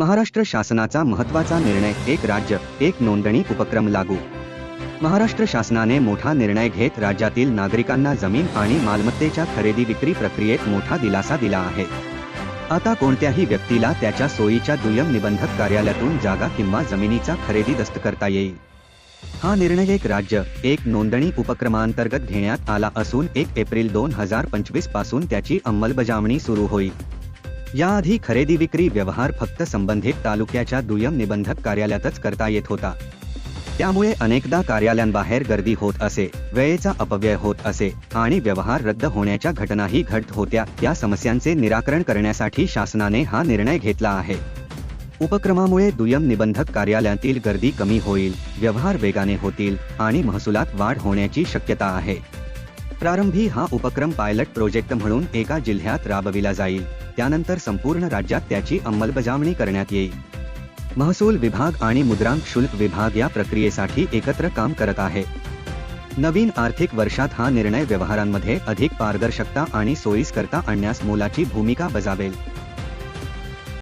महाराष्ट्र शासनाचा महत्त्वाचा निर्णय एक राज्य एक नोंदणी उपक्रम लागू. महाराष्ट्र शासनाने मोठा निर्णय घेत राज्यातील नागरिकांना जमीन आणि मालमत्तेच्या खरेदी विक्री प्रक्रियेत मोठा दिलासा दिला आहे. आता कोणत्याही व्यक्तीला त्याच्या सोयीच्या दुय्यम निबंधक कार्यालयातून जागा किंवा जमिनीचा खरेदी दस्त करता येईल. हा निर्णय एक राज्य एक नोंदणी उपक्रमांतर्गत घेण्यात आला असून एक एप्रिल दोन हजार पंचवीसपासून त्याची अंमलबजावणी सुरू होईल. याआधी खरेदी विक्री व्यवहार फक्त संबंधित तालुक्याच्या दुय्यम निबंधक कार्यालयातच करता येत होता. त्यामुळे अनेकदा कार्यालयांबाहेर गर्दी होत असे वेळेचा अपव्यय होत असे आणि व्यवहार रद्द होण्याच्या घटनाही घडत होत्या या समस्यांचे निराकरण करण्यासाठी शासनाने हा निर्णय घेतला आहे. उपक्रमामुळे दुय्यम निबंधक कार्यालयातील गर्दी कमी होईल व्यवहार वेगाने होतील आणि महसुलात वाढ होण्याची शक्यता आहे. प्रारंभी हा उपक्रम पायलट प्रोजेक्ट म्हणून एका जिल्ह्यात राबविला जाईल. त्यानंतर संपूर्ण राज्यात त्याची अंमलबजावणी करण्यात येईल. महसूल विभाग आणि मुद्रांक शुल्क विभाग या प्रक्रियेसाठी एकत्र काम करत आहे. नवीन आर्थिक वर्षात हा निर्णय व्यवहारांमध्ये अधिक पारदर्शकता आणि सोयीस्करता आणण्यास मोलाची भूमिका बजावेल.